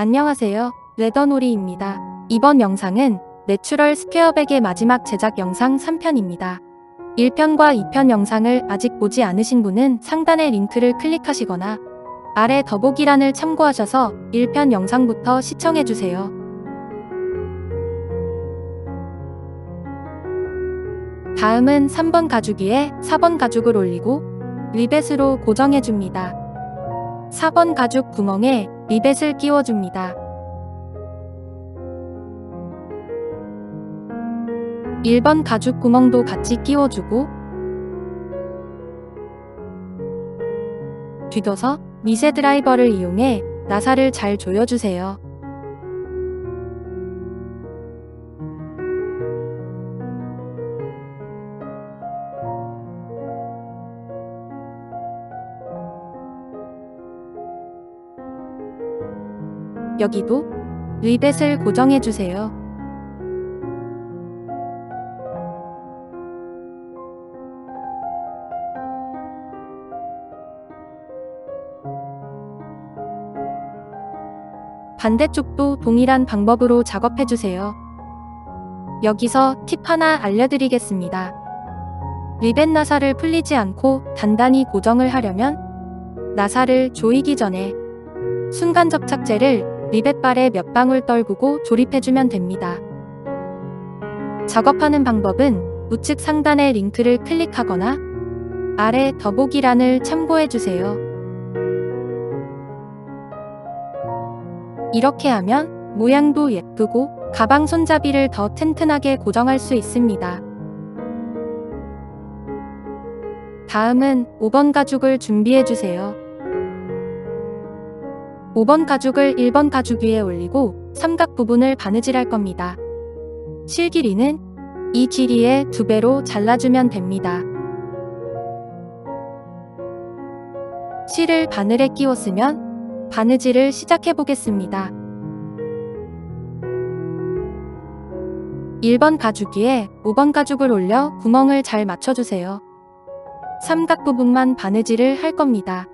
안녕하세요. 레더놀이입니다. 이번 영상은 내추럴 스퀘어백의 마지막 제작 영상 3편입니다. 1편과 2편 영상을 아직 보지 않으신 분은 상단의 링크를 클릭하시거나 아래 더보기란을 참고하셔서 1편 영상부터 시청해주세요. 다음은 3번 가죽 위에 4번 가죽을 올리고 리벳으로 고정해줍니다. 4번 가죽 구멍에 리벳을 끼워줍니다. 1번 가죽 구멍도 같이 끼워주고 뒤둬서 미세 드라이버를 이용해 나사를 잘 조여주세요. 여기도 리벳을 고정해주세요. 반대쪽도 동일한 방법으로 작업해주세요. 여기서 팁 하나 알려드리겠습니다. 리벳 나사를 풀리지 않고 단단히 고정을 하려면 나사를 조이기 전에 순간 접착제를 리벳발에 몇 방울 떨구고 조립해주면 됩니다. 작업하는 방법은 우측 상단의 링크를 클릭하거나 아래 더보기란을 참고해주세요. 이렇게 하면 모양도 예쁘고 가방 손잡이를 더 튼튼하게 고정할 수 있습니다. 다음은 5번 가죽을 준비해주세요. 5번 가죽을 1번 가죽 위에 올리고 삼각 부분을 바느질할 겁니다. 실 길이는 이 길이의 두 배로 잘라주면 됩니다. 실을 바늘에 끼웠으면 바느질을 시작해 보겠습니다. 1번 가죽 위에 5번 가죽을 올려 구멍을 잘 맞춰주세요. 삼각 부분만 바느질을 할 겁니다.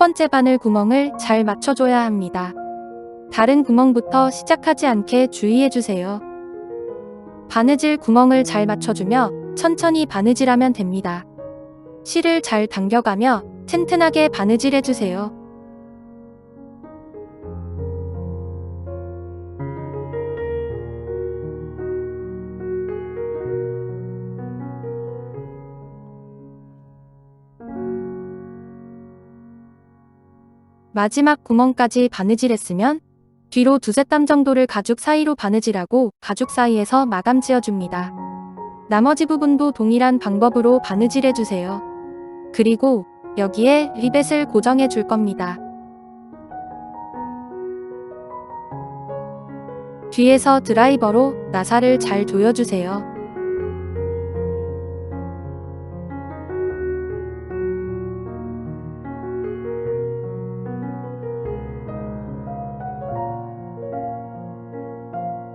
번째 바늘 구멍을 잘 맞춰줘야 합니다. 다른 구멍부터 시작하지 않게 주의해주세요. 바느질 구멍을 잘 맞춰주며 천천히 바느질하면 됩니다. 실을 잘 당겨가며 튼튼하게 바느질해주세요. 마지막 구멍까지 바느질했으면 뒤로 두세 땀 정도를 가죽 사이로 바느질하고 가죽 사이에서 마감 지어줍니다. 나머지 부분도 동일한 방법으로 바느질해주세요. 그리고 여기에 리벳을 고정해 줄 겁니다. 뒤에서 드라이버로 나사를 잘 조여주세요.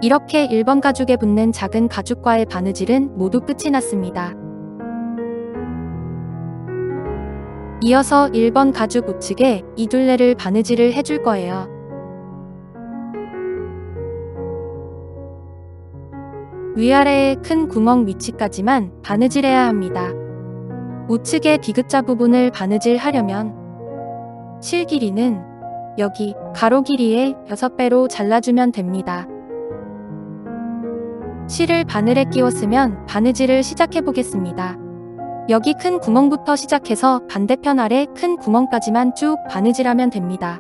이렇게 1번 가죽에 붙는 작은 가죽과의 바느질은 모두 끝이 났습니다. 이어서 1번 가죽 우측에 이 둘레를 바느질을 해줄 거예요. 위아래의 큰 구멍 위치까지만 바느질해야 합니다. 우측의 디귿자 부분을 바느질하려면 실 길이는 여기 가로 길이의 6배로 잘라주면 됩니다. 실을 바늘에 끼웠으면 바느질을 시작해 보겠습니다. 여기 큰 구멍부터 시작해서 반대편 아래 큰 구멍까지만 쭉 바느질하면 됩니다.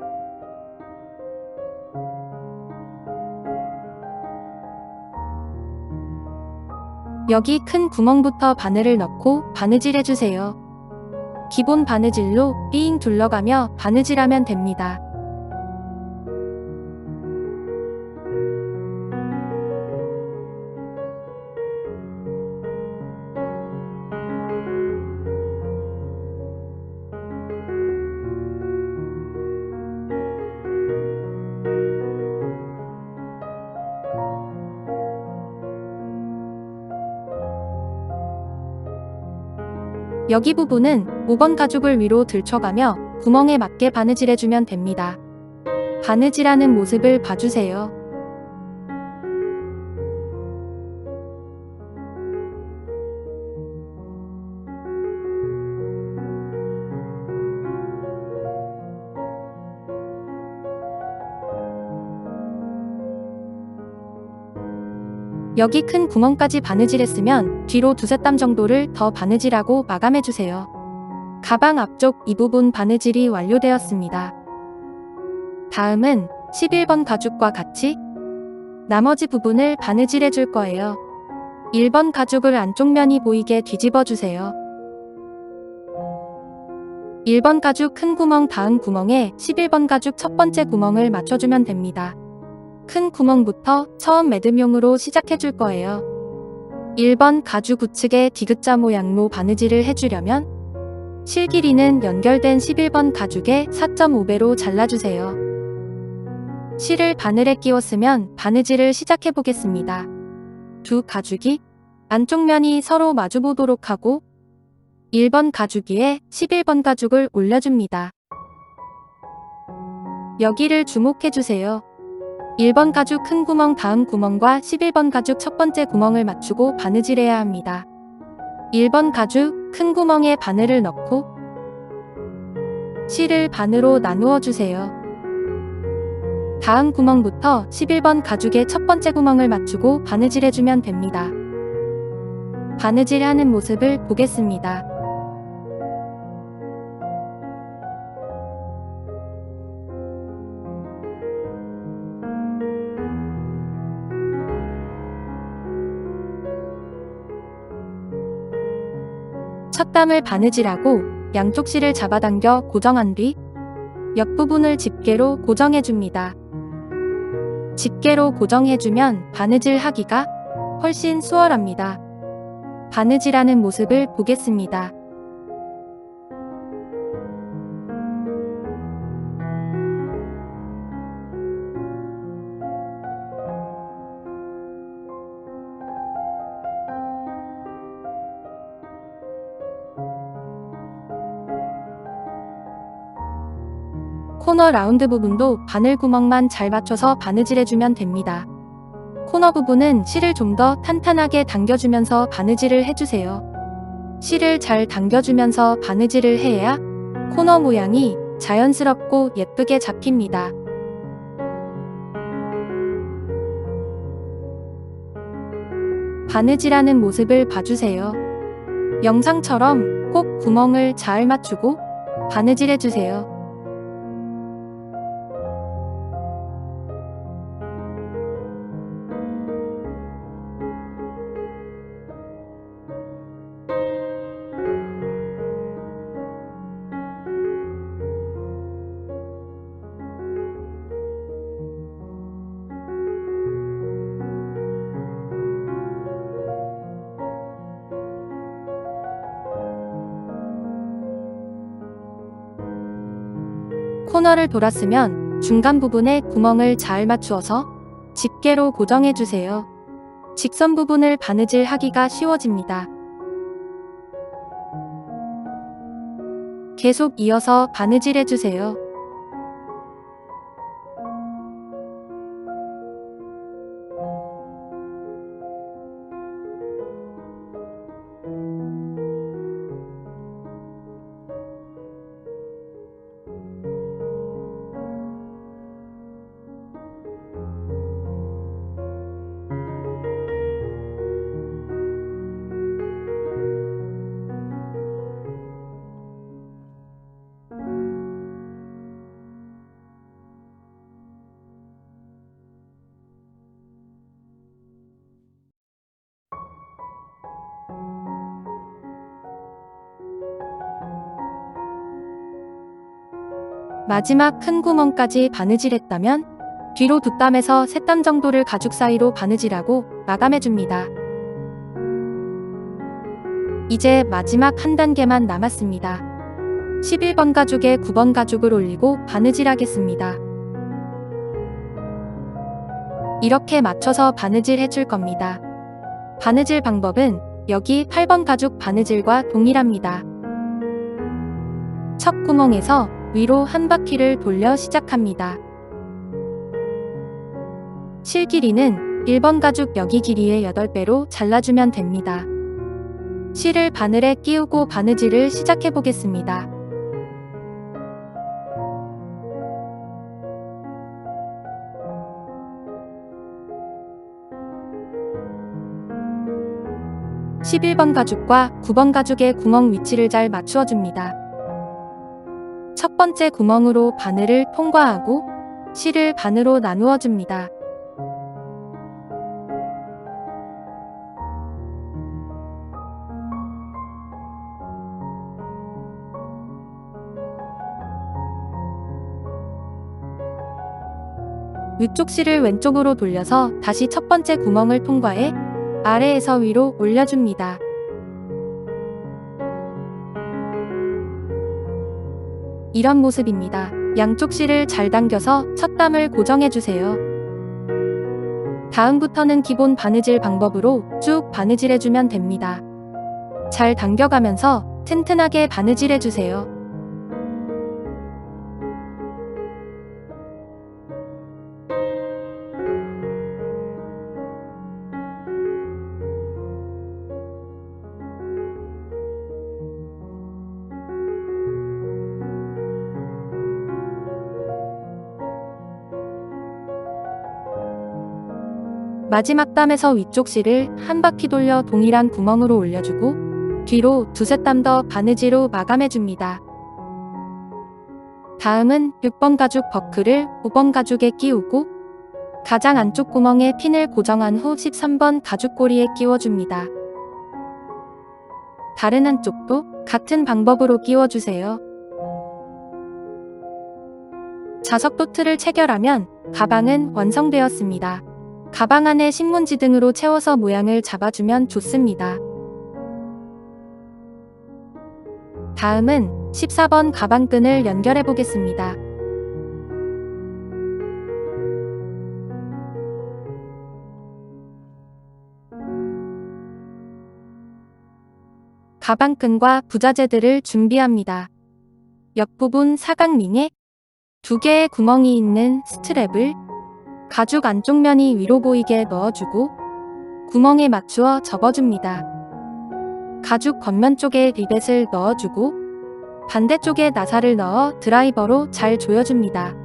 여기 큰 구멍부터 바늘을 넣고 바느질 해주세요. 기본 바느질로 삥 둘러가며 바느질하면 됩니다. 여기 부분은 5번 가죽을 위로 들쳐가며 구멍에 맞게 바느질해주면 됩니다. 바느질하는 모습을 봐주세요. 여기 큰 구멍까지 바느질했으면 뒤로 두세 땀 정도를 더 바느질하고 마감해주세요. 가방 앞쪽 이 부분 바느질이 완료되었습니다. 다음은 11번 가죽과 같이 나머지 부분을 바느질해 줄 거예요. 1번 가죽을 안쪽 면이 보이게 뒤집어 주세요. 1번 가죽 큰 구멍 다음 구멍에 11번 가죽 첫 번째 구멍을 맞춰주면 됩니다. 큰 구멍부터 처음 매듭용으로 시작해 줄 거예요. 1번 가죽 우측에 디귿자 모양 로 바느질을 해주려면 실 길이는 연결된 11번 가죽에 4.5배로 잘라주세요. 실을 바늘에 끼웠으면 바느질을 시작해 보겠습니다. 두 가죽이 안쪽 면이 서로 마주보도록 하고 1번 가죽 위에 11번 가죽을 올려줍니다. 여기를 주목해 주세요. 1번 가죽 큰 구멍 다음 구멍과 11번 가죽 첫 번째 구멍을 맞추고 바느질해야 합니다. 1번 가죽 큰 구멍에 바늘을 넣고 실을 반으로 나누어 주세요. 다음 구멍부터 11번 가죽의 첫 번째 구멍을 맞추고 바느질해주면 됩니다. 바느질하는 모습을 보겠습니다. 첫 땀을 바느질하고 양쪽 실을 잡아당겨 고정한 뒤 옆부분을 집게로 고정해줍니다. 집게로 고정해주면 바느질 하기가 훨씬 수월합니다. 바느질하는 모습을 보겠습니다. 코너 라운드 부분도 바늘 구멍만 잘 맞춰서 바느질해주면 됩니다. 코너 부분은 실을 좀 더 탄탄하게 당겨주면서 바느질을 해주세요. 실을 잘 당겨주면서 바느질을 해야 코너 모양이 자연스럽고 예쁘게 잡힙니다. 바느질하는 모습을 봐주세요. 영상처럼 꼭 구멍을 잘 맞추고 바느질해주세요. 코너를 돌았으면 중간 부분에 구멍을 잘 맞추어서 집게로 고정해 주세요. 직선 부분을 바느질 하기가 쉬워집니다. 계속 이어서 바느질 해주세요. 마지막 큰 구멍까지 바느질했다면 뒤로 두 땀에서 세 땀 정도를 가죽 사이로 바느질하고 마감해줍니다. 이제 마지막 한 단계만 남았습니다. 11번 가죽에 9번 가죽을 올리고 바느질 하겠습니다. 이렇게 맞춰서 바느질 해줄 겁니다. 바느질 방법은 여기 8번 가죽 바느질과 동일합니다. 첫 구멍에서 위로 한 바퀴를 돌려 시작합니다. 실 길이는 1번 가죽 여기 길이의 8배로 잘라주면 됩니다. 실을 바늘에 끼우고 바느질을 시작해 보겠습니다. (11번) 가죽과 (9번) 가죽의 구멍 위치를 잘 맞추어 줍니다. 첫 번째 구멍으로 바늘을 통과하고 실을 반으로 나누어 줍니다. 위쪽 실을 왼쪽으로 돌려서 다시 첫 번째 구멍을 통과해 아래에서 위로 올려줍니다. 이런 모습입니다. 양쪽 실을 잘 당겨서 첫 담을 고정해주세요. 다음부터는 기본 바느질 방법으로 쭉 바느질해주면 됩니다. 잘 당겨가면서 튼튼하게 바느질해주세요. 마지막 담에서 위쪽 실을 한 바퀴 돌려 동일한 구멍으로 올려주고 뒤로 두세 땀 더 바느질로 마감해줍니다. 다음은 6번 가죽 버클을 5번 가죽에 끼우고 가장 안쪽 구멍에 핀을 고정한 후 13번 가죽 고리에 끼워줍니다. 다른 한쪽도 같은 방법으로 끼워주세요. 자석도 틀을 체결하면 가방은 완성되었습니다. 가방 안에 신문지 등으로 채워서 모양을 잡아주면 좋습니다. 다음은 14번 가방끈을 연결해 보겠습니다. 가방끈과 부자재들을 준비합니다. 옆부분 사각링에 두 개의 구멍이 있는 스트랩을 가죽 안쪽 면이 위로 보이게 넣어주고 구멍에 맞추어 접어줍니다. 가죽 겉면 쪽에 리벳을 넣어주고 반대쪽에 나사를 넣어 드라이버로 잘 조여줍니다.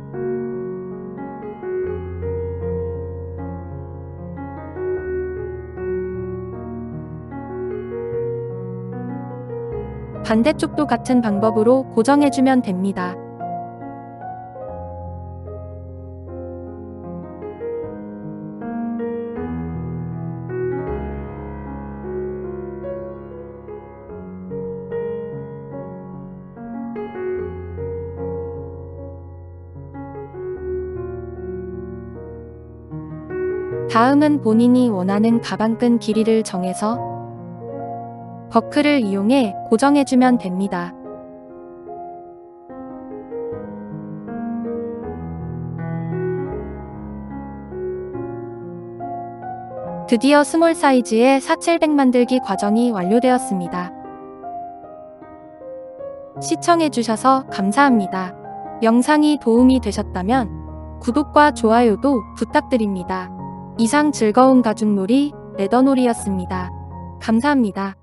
반대쪽도 같은 방법으로 고정해주면 됩니다. 다음은 본인이 원하는 가방끈 길이를 정해서 버클을 이용해 고정해주면 됩니다. 드디어 스몰 사이즈의 사첼백 만들기 과정이 완료되었습니다. 시청해주셔서 감사합니다. 영상이 도움이 되셨다면 구독과 좋아요도 부탁드립니다. 이상 즐거운 가죽놀이 레더놀이였습니다. 감사합니다.